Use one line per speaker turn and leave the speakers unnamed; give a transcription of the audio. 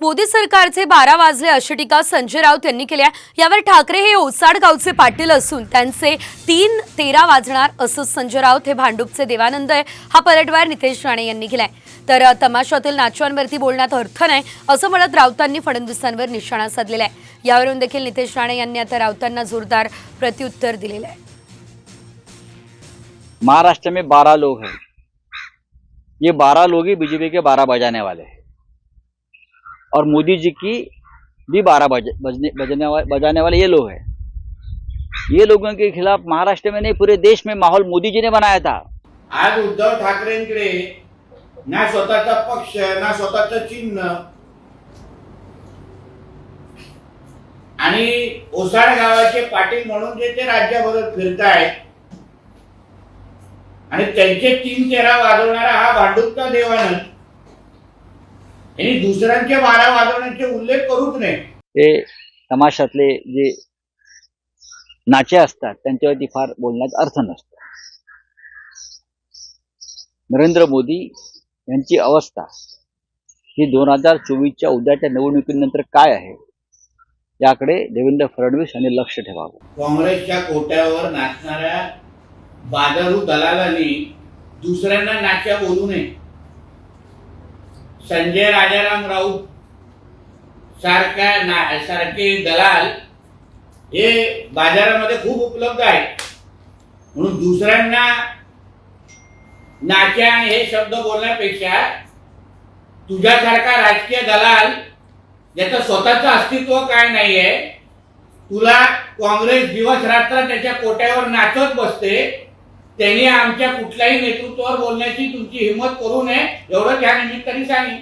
मोदी सरकारचे बारा वाजले अशी टीका संजय राऊत यांनी केली आहे. यावर ठाकरे हे ओसाड गावचे पाटील असून त्यांचे तीन तेरा वाजणार असं संजय राऊत हे भांडूपचे देवानंद आहे हा पलटवार नितेश राणे यांनी केलाय. तर तमाशातील नाचवांवरती बोलण्यात अर्थ नाही असं म्हणत राऊतांनी फडणवीसांवर निशाणा साधलेला आहे. यावरून देखील नितेश राणे यांनी आता राऊतांना जोरदार प्रत्युत्तर दिलेलं आहे.
महाराष्ट्र में बारह लोग हैं। ये बारह लोग ही बीजेपी के बारह बजाने वाले हैं। और मोदी जी की भी बारह बज, बजने बजने वा, बजाने वाले ये लोग हैं। ये लोगों के खिलाफ महाराष्ट्र में नहीं पूरे देश में माहौल मोदी जी ने बनाया था।
आज उद्धव ठाकरेंकडे ना स्वतःचा पक्ष ना स्वतःचं चिन्ह आणि ओसाड गावाचे पाटील म्हणून जे ते राज्याभरात फिरतायत आणि त्यांचे तीन चेहरा वाजवणारा हा भांडुपचा देवानंद यांनी दुसऱ्यांचे बारा वाजवण्याचे उल्लेख करूच नये.
ते तमाशातले जे नाचे असतात त्यांच्यावरती फार बोलण्यात अर्थ नसतो. नरेंद्र मोदी यांची अवस्था ही दोन हजार चोवीसच्या उद्याच्या निवडणुकीनंतर काय आहे याकडे देवेंद्र फडणवीस यांनी लक्ष ठेवावं.
काँग्रेसच्या कोट्यावर नाचणाऱ्या बाजारू दलालांनी दुसऱ्यांना नाच्या बोलू नये. संजय राजाराम राऊत सारख्या ना सारखे दलाल हे बाजारामध्ये खूप उपलब्ध आहेत म्हणून दुसऱ्यांना नाच्या आणि हे शब्द बोलण्यापेक्षा तुझ्यासारखा राजकीय दलाल ज्याचं स्वतःचं अस्तित्व काय नाहीये तुला काँग्रेस दिवस रात्र त्याच्या कोट्यावर नाचत बसते त्यांनी आमच्या कुठल्याही नेतृत्वावर बोलण्याची तुमची हिंमत करू नये एवढं त्या निमित्ताने सांगेन.